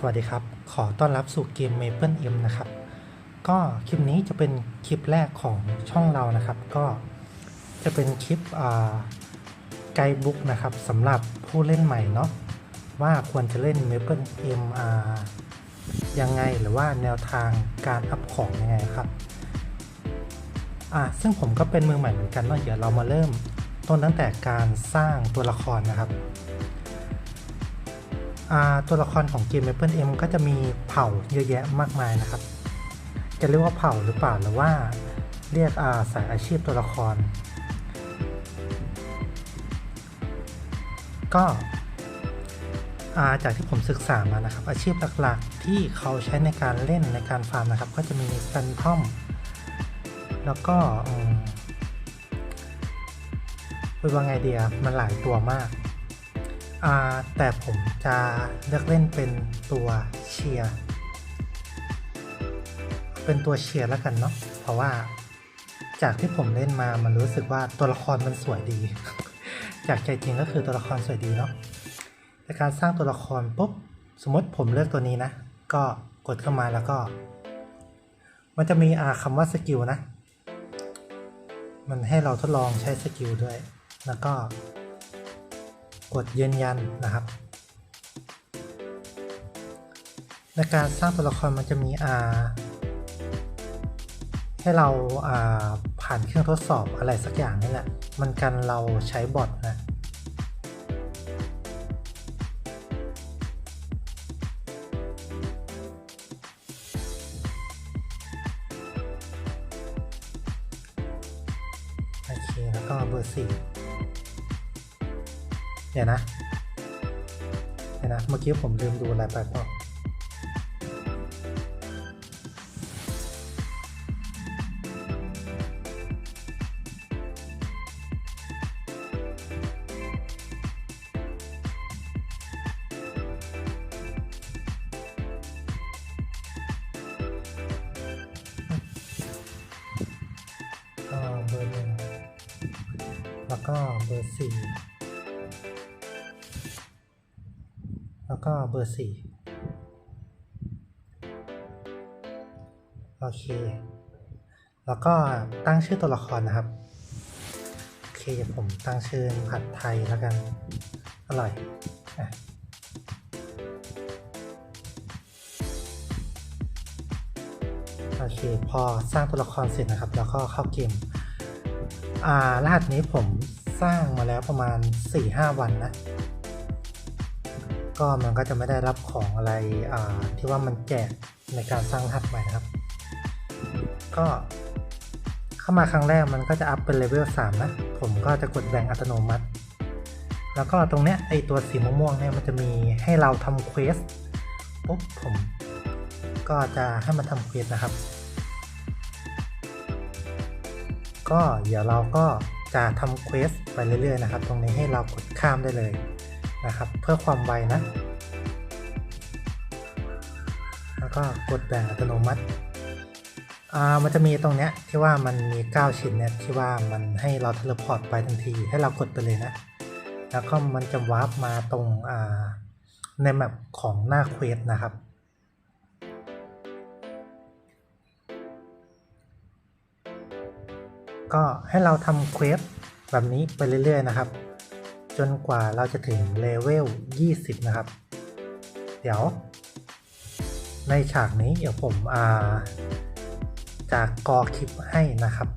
สวัสดีครับ ขอต้อนรับสู่เกม Maple M นะครับ ก็คลิปนี้จะเป็นคลิปแรกของช่องเรานะครับ ก็จะเป็นคลิปไกด์บุ๊กนะครับสำหรับผู้เล่นใหม่เนาะว่าควรจะเล่น Maple M ยังไงหรือว่าแนวทางการอัพของยังไงครับอ่าซึ่งผมก็เป็นมือใหม่เหมือนกันเนาะเดี๋ยวเรามาเริ่มต้นตั้งแต่การสร้างตัวละครนะครับ ตัวละครของเกม Maple M ก็จะมีเผ่าเยอะแยะมากมายนะครับ จะเรียกว่าเผ่าหรือเปล่าหรือว่าเรียกอาสายอาชีพตัวละคร ก็จากที่ผมศึกษามานะครับ อาชีพหลักๆที่เขาใช้ในการเล่นในการฟาร์มนะครับ ก็จะมีแฟนทอมแล้วก็เป็นว่าไงเดียมันหลายตัวมากอ่า แต่ผมจะเลือกเล่นเป็นตัวเชียร์ เป็นตัวเชียร์แล้วกันเนาะ เพราะว่าจากที่ผมเล่นมามันรู้สึกว่าตัวละครมันสวยดี จากใจจริงก็คือตัวละครสวยดีเนาะในการสร้างตัวละครปุ๊บ สมมติผมเลือกตัวนี้นะ ก็กดเข้ามาแล้วก็ มันจะมีอาคำว่าสกิลนะ มันให้เราทดลองใช้สกิลด้วย แล้วก็ กดยืนยันนะครับ ในการสร้างตัวละครมันจะมีอ่าให้เราอาผ่านเครื่องทดสอบอะไรสักอย่างนี่แหละ มันกันเราใช้บอทนะ เดี๋ยนะเดี๋ยนะเมื่อกี้ผมลืมดูอะไรไปเปล่าเบอร์หนึ่งแล้วก็เบอร์สี่ แล้วก็เบอร์สี่โอเค แล้วก็ตั้งชื่อตัวละครนะครับ โอเคผมตั้งชื่อผัดไทยแล้วกัน อร่อยอะโอเค พอสร้างตัวละครเสร็จนะครับ แล้วก็เข้าเกม อ่ารหัสนี้ผมสร้างมาแล้วประมาณ 4-5 วันนะ ก็มันก็จะไม่ได้รับของอะไรที่ว่ามันแจกในการสร้างหัสใหม่นะครับ ก็เข้ามาครั้งแรกมันก็จะอัพเป็นเลเวล3นะ ผมก็จะกดแบ่งอัตโนมัติ แล้วก็ตรงเนี้ยไอตัวสีม่วงๆเนี่ยมันจะมีให้เราทำเควสปุ๊บผมก็จะให้มันทำเควสนะครับ ก็เดี๋ยวเราก็จะทำเควสไปเรื่อยๆนะครับ ตรงนี้ให้เรากดข้ามได้เลย นะครับ เพื่อความไวนะ แล้วก็กดแบ่งอัตโนมัติอ่ามันจะมีตรงเนี้ยที่ว่ามันมี 9 ชิ้นเนี่ยที่ว่ามันให้เราเทเลพอร์ตไปทันทีให้เรากดไปเลยนะ แล้วก็มันจะวาร์ปมาตรงอ่าในแมปของหน้าเควสนะครับก็ให้เราทำเควสแบบนี้ไปเรื่อย ๆ นะครับ จนกว่าเราจะถึงเลเวล 20 นะครับ เดี๋ยว ในฉากนี้เดี๋ยวผมอ่าจะกอคลิปให้นะครับ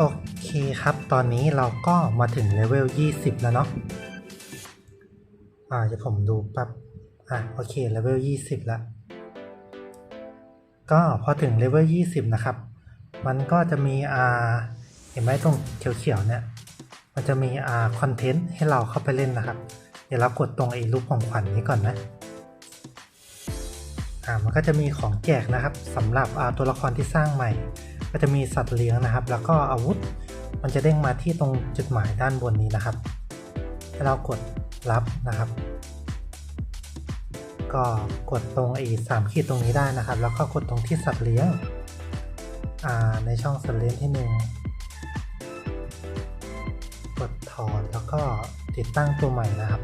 โอเคครับ ตอนนี้เราก็มาถึงเลเวล 20 แล้วเนาะ อ่า จะผมดูแป๊บ อะ โอเค เลเวล 20 แล้ว ก็พอถึงเลเวล 20 นะครับ มันก็จะมี อ่า เห็นไหมตรงเขียวๆ เนี่ย มันจะมี อ่า คอนเทนต์ให้เราเข้าไปเล่นนะครับ เดี๋ยวเรากดตรงไอ้รูปของขวัญนนี้ก่อนนะ อ่า มันก็จะมีของแจกนะครับสำหรับ อ่า ตัวละครที่สร้างใหม่ ก็จะมีสัตว์เลี้ยงนะครับ แล้วก็อาวุธมันจะเด้งมาที่ตรงจุดหมายด้านบนนี้นะครับให้เรากดรับนะครับ ก็กดตรงไอ้สามขีดตรงนี้ได้นะครับ แล้วก็กดตรงที่สัตว์เลี้ยงในช่องสัตว์เลี้ยงที่หนึ่งกดถอดแล้วก็ติดตั้งตัวใหม่นะครับ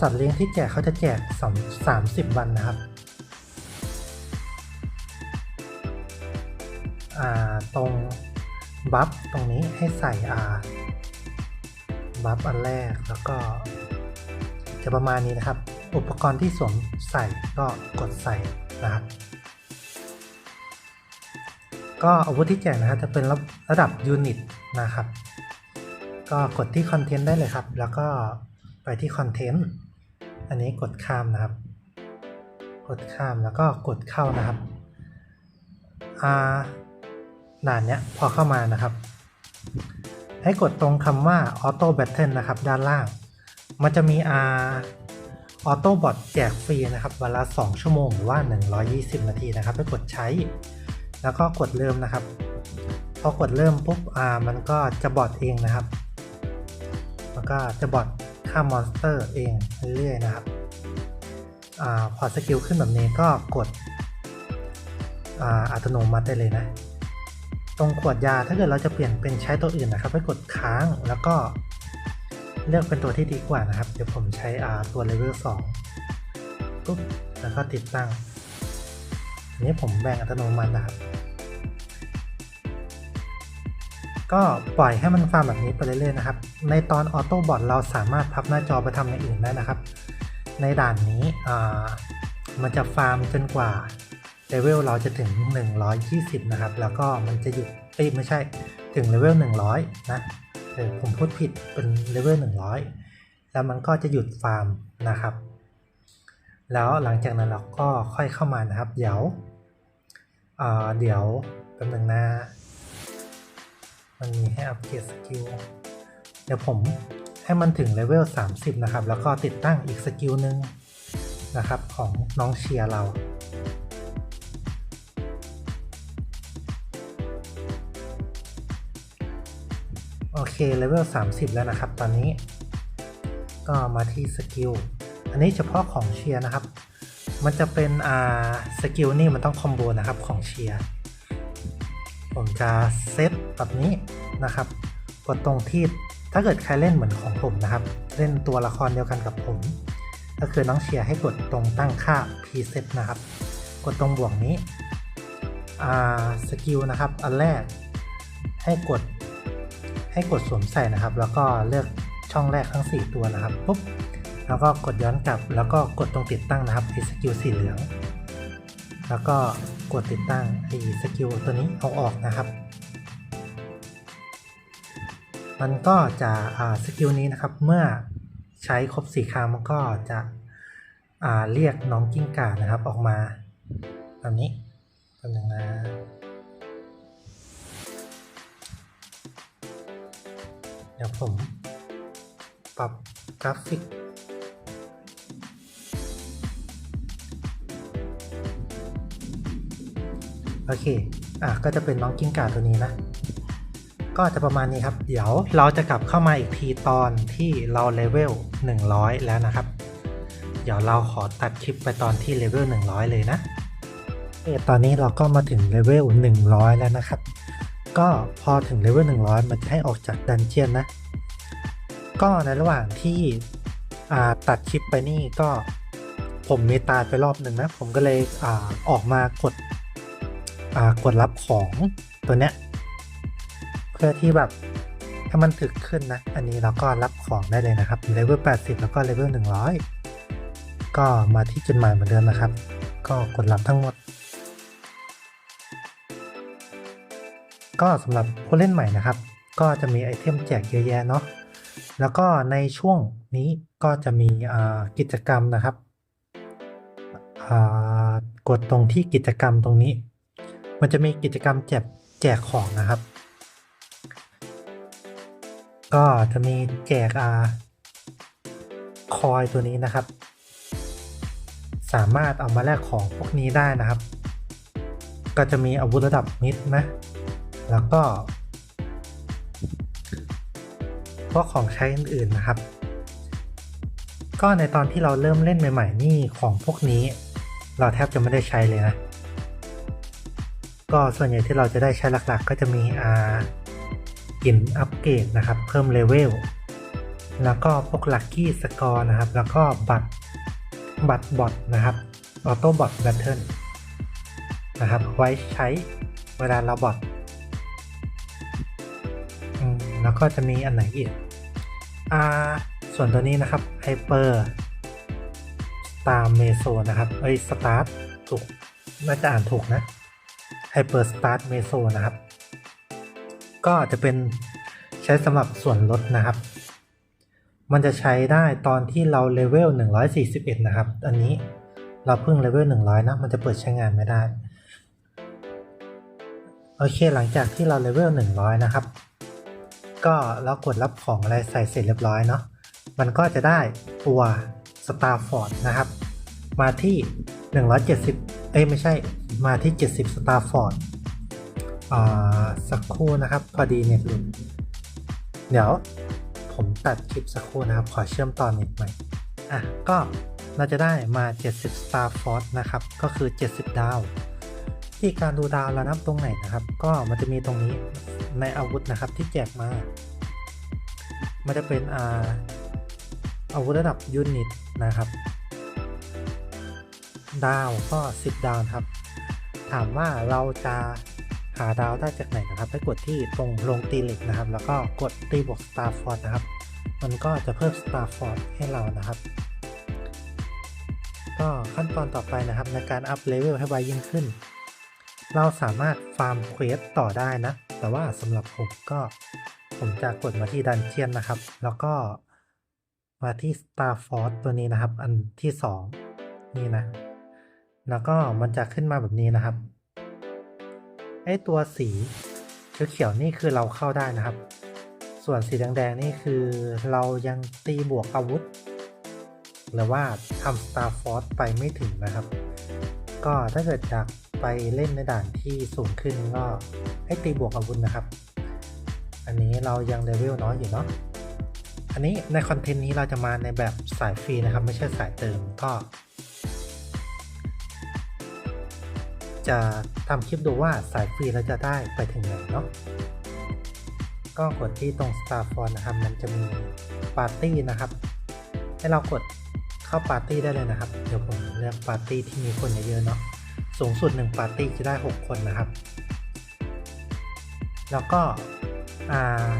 สัตว์เลี้ยงที่แจกเขาจะแจกสามสามสิบวันนะครับ ตรงบัฟตรงนี้ให้ใส่อาบัฟอันแรกแล้วก็ จะประมาณนี้นะครับ อุปกรณ์ที่สวมใส่ก็กดใส่นะครับ ก็อาวุธที่แจกนะครับจะเป็นระระดับยูนิตนะครับ ก็กดที่คอนเทนต์ได้เลยครับ แล้วก็ไปที่คอนเทนต์อันนี้กดข้ามนะครับ กดข้ามแล้วก็กดเข้านะครับอ่า ด่านเนี้ยพอเข้ามานะครับ ให้กดตรงคำว่า Auto Battle นะครับด้านล่าง มันจะมีอาออโต้บอทแจกฟรีนะครับเวลา 2 ชั่วโมงหรือว่า 120 นาทีนะครับไปกดใช้ แล้วก็กดเริ่มนะครับ พอกดเริ่มปุ๊บอ่ามันก็จะบอทเองนะครับ มันก็จะบอทฆ่ามอนสเตอร์เองเรื่อยๆนะครับอ่าพอสกิลขึ้นแบบนี้ก็กดออัตโนมัติได้เลยนะ ตรงขวดยาถ้าเกิดเราจะเปลี่ยนเป็นใช้ตัวอื่นนะครับไปกดค้างแล้วก็เลือกเป็นตัวที่ดีกว่านะครับ เดี๋ยวผมใช้อ่าตัวเลเวล2ปุ๊บแล้วก็ติดตั้งนี้ผมแบ่งอัตโนมัตินะครับ ก็ปล่อยให้มันฟาร์มแบบนี้ไปเรื่อยๆนะครับ ในตอนออโต้บอทเราสามารถพับหน้าจอไปทำอย่างอื่นได้นะครับ ในด่านนี้มันจะฟาร์มจนกว่า เลเวลเราจะถึง 120 นะครับ แล้วก็มันจะหยุดเอ้ยไม่ใช่ถึงเลเวล100 นะเออผมพูดผิดเป็นเลเวล100 แล้วมันก็จะหยุดฟาร์มนะครับ แล้วหลังจากนั้นเราก็ค่อยเข้ามานะครับ เดี๋ยวอ่าเดี๋ยวแป๊บนึงนะมันมีให้อัปเกรดสกิลเดี๋ยวผมให้มันถึงเลเวล30 นะครับ แล้วก็ติดตั้งอีกสกิลหนึ่งนะครับของน้องเชียร์เรา เคเลเวล30 แล้วนะครับ ตอนนี้ ก็มาที่สกิล อันนี้เฉพาะของเชียร์นะครับ มันจะเป็นอ่าสกิลนี่มันต้องคอมโบนะครับของเชียร์ ผมจะเซตแบบนี้นะครับ กดตรงที่ถ้าเกิดใครเล่นเหมือนของผมนะครับ เล่นตัวละครเดียวกันกับผม ก็คือน้องเชียร์ให้กดตรงตั้งค่า preset นะครับ กดตรงบวกนี้อ่าสกิลนะครับ อันแรกให้กด ให้กดสวมใส่นะครับ แล้วก็เลือกช่องแรกทั้ง 4 ตัวนะครับปุ๊บแล้วก็กดย้อนกลับ แล้วก็กดตรงติดตั้งนะครับไอสกิลสีเหลือง แล้วก็กดติดตั้งไอ้สกิลตัวนี้เอาออกนะครับ มันก็จะอ่าสกิลนี้นะครับเมื่อใช้ครบสี่ครั้งมันก็จะอ่าเรียกน้องกิ้งก่านะครับออกมาแบบนี้ ผมปรับกราฟิก โอเค อะ ก็จะเป็นน้องกิ้งก่าตัวนี้นะ ก็จะประมาณนี้ครับ เดี๋ยวเราจะกลับเข้ามาอีกทีตอนที่เราเลเวล 100 แล้วนะครับ เดี๋ยวเราขอตัดคลิปไปตอนที่เลเวล 100 เลยนะเออตอนนี้เราก็มาถึงเลเวล 100 แล้วนะครับ ก็พอถึงเลเวล 100 มันจะให้ออกจากดันเจียนนะ ก็ในระหว่างที่ตัดคลิปไปนี่ก็ผมมีตายไปรอบหนึ่งนะ ผมก็เลยอออกมากดกดรับของตัวเนี้ยเพื่อที่แบบถ้ามันถึกขึ้นนะ อันนี้เราก็รับของได้เลยนะครับเลเวล80 แล้วก็เลเวล100 ก็มาที่จุดหมายเหมือนเดิมนะครับ ก็กดรับทั้งหมด ก็สำหรับผู้เล่นใหม่นะครับ ก็จะมีไอเทมแจกเยอะแยะเนาะ แล้วก็ในช่วงนี้ก็จะมีกิจกรรมนะครับกดตรงที่กิจกรรมตรงนี้ มันจะมีกิจกรรมแจกแจกของนะครับ ก็จะมีแจกอาคอยตัวนี้นะครับ สามารถเอามาแลกของพวกนี้ได้นะครับ ก็จะมีอาวุธระดับมิดนะ แล้วก็ วกของใช้อื่นๆนะครับ ก็ในตอนที่เราเริ่มเล่นใหม่ ๆ นี่ของพวกนี้ เราแทบจะไม่ได้ใช้เลยนะ ก็ส่วนใหญ่ที่เราจะได้ใช้หลักๆ ก็จะมีอ่ากินอัปเกรดนะครับ เพิ่มเลเวลแล้วก็พวกลัคกี้สกอร์นะครับ แล้วก็บัตรบัตรบอทนะครับออโต้บอทแบทเทิลนะครับ ไว้ใช้เวลาเราบอทแล้วก็จะมีอันไหนอีก อ่าส่วนตัวนี้นะครับ Hyper Star Meso นะครับเอ้ย Start ถูกน่าจะอ่านถูกนะ Hyper Start Meso นะครับ ก็จะเป็นใช้สำหรับส่วนลดนะครับ มันจะใช้ได้ตอนที่เราเลเวล 141 นะครับ อันนี้เราเพิ่งเลเวล 100 นะ มันจะเปิดใช้งานไม่ได้ โอเคหลังจากที่เราเลเวล 100 นะครับ ก็เรากดรับของอะไรใส่เสร็จเรียบร้อยเนาะมันก็จะได้ตัว Starford นะครับ มาที่ 170 เอ้ยไม่ใช่มาที่ 70 Starford อ่าสักครู่นะครับ พอดีเน็ตหลุดเดี๋ยวผมตัดคลิปสักครู่นะครับ ขอเชื่อมต่อเน็ตใหม่อะก็เราจะได้มา 70 Starford นะครับ ก็คือ 70 ดาว ที่การดูดาวเรานับตรงไหนนะครับ ก็มันจะมีตรงนี้ ในอาวุธนะครับที่แจกมา มันจะเป็นอาอาวุธระดับยูนิตนะครับ ดาวก็ 10 ดาวครับ ถามว่าเราจะหาดาวได้จากไหนนะครับไปกดที่ตรงลงตีเหล็กนะครับ แล้วก็กดตีบวก Starford นะครับ มันก็จะเพิ่ม Starford ให้เรานะครับ ก็ขั้นตอนต่อไปนะครับในการอัพเลเวลให้ไวยิ่งขึ้น เราสามารถฟาร์มเควสต่อได้นะ แต่ว่าสำหรับผมก็ผมจะกดมาที่ดันเจียนนะครับ แล้วก็มาที่ Star Force ตัวนี้นะครับ อันที่ 2 นี่นะ แล้วก็มันจะขึ้นมาแบบนี้นะครับไอตัวสีเขียวๆนี่คือเราเข้าได้นะครับ ส่วนสีแดงๆนี่คือเรายังตีบวกอาวุธ หรือว่าทำ Star Force ไปไม่ถึงนะครับ ก็ถ้าเกิดอยาก ไปเล่นในด่านที่สูงขึ้นก็ให้ตีบวกอาวุธนะครับ อันนี้เรายังเลเวลน้อยอยู่เนาะ อันนี้ในคอนเทนต์นี้เราจะมาในแบบสายฟรีนะครับ ไม่ใช่สายเติมก็ จะทำคลิปดูว่าสายฟรีเราจะได้ไปถึงไหนเนาะ ก็กดที่ตรง Star f o r นะครับ มันจะมีปาร์ตี้นะครับ ให้เรากดเข้าปาร์ตี้ได้เลยนะครับ เดี๋ยวผมเลือกปาร์ตี้ที่มีคนเยอะๆเนาะ สูงสุด 1 ปาร์ตี้จะได้ 6 คนนะครับ แล้วก็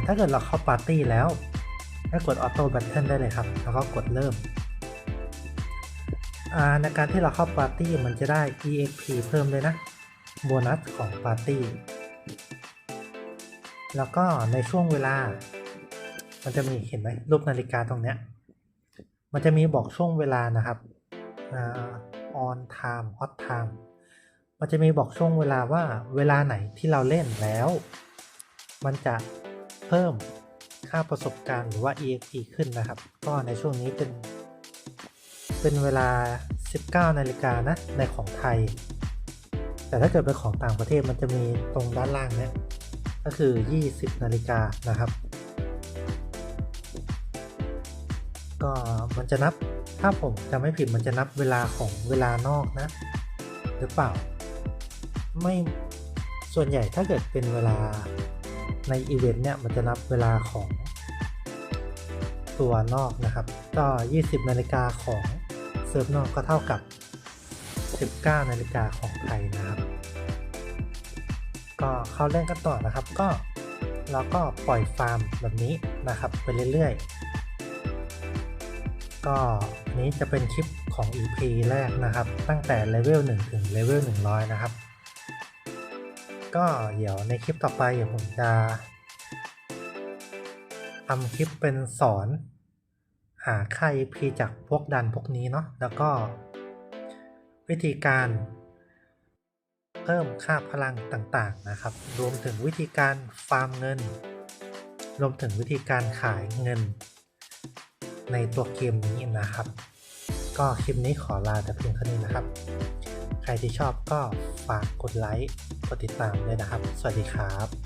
ถ้าเกิดเราเข้าปาร์ตี้แล้วให้กดออโต้แบทเทิลได้เลยครับ แล้วก็กดเริ่ม ในการที่เราเข้าปาร์ตี้มันจะได้ EXP เพิ่มเลยนะ โบนัสของปาร์ตี้ แล้วก็ในช่วงเวลา มันจะมีเห็นไหมรูปนาฬิกาตรงเนี้ย มันจะมีบอกช่วงเวลานะครับ on time hot time มันจะมีบอกช่วงเวลาว่าเวลาไหนที่เราเล่นแล้ว มันจะเพิ่มค่าประสบการณ์หรือว่า EXP ขึ้นนะครับ ก็ในช่วงนี้เป็น เป็นเวลา 19 นาฬิกานะ ในของไทย แต่ถ้าเกิดเป็นของต่างประเทศมันจะมีตรงด้านล่างเนี่ย ก็คือ 20 นาฬิกานะครับ ก็มันจะนับ ถ้าผมจะไม่ผิดมันจะนับเวลาของเวลานอกนะ หรือเปล่า ไม่ส่วนใหญ่ถ้าเกิดเป็นเวลาในอีเวนต์เนี่ยมันจะนับเวลาของตัวนอกนะครับ ก็ 20 นาฬิกาของเซิร์ฟนอกก็เท่ากับ 19 นาฬิกาของไทยนะครับ ก็เข้าเล่นกันต่อนะครับ ก็เราก็ปล่อยฟาร์มแบบนี้นะครับไปเรื่อยๆ ก็นี้จะเป็นคลิปของ EP แรกนะครับ ตั้งแต่เลเวล1ถึงเลเวล100 นะครับ ก็เดี๋ยวในคลิปต่อไปเดี๋ยวผมจะทำคลิปเป็นสอน หาค่า EP จากพวกดันพวกนี้เนาะแล้วก็ วิธีการเพิ่มค่าพลังต่างๆนะครับ รวมถึงวิธีการฟาร์มเงิน รวมถึงวิธีการขายเงิน ในตัวเกมนี้นะครับ ก็คลิปนี้ขอลาแต่เพียงเท่านี้นะครับ ใครที่ชอบก็ฝากกดไลค์ กดติดตามด้วยนะครับ สวัสดีครับ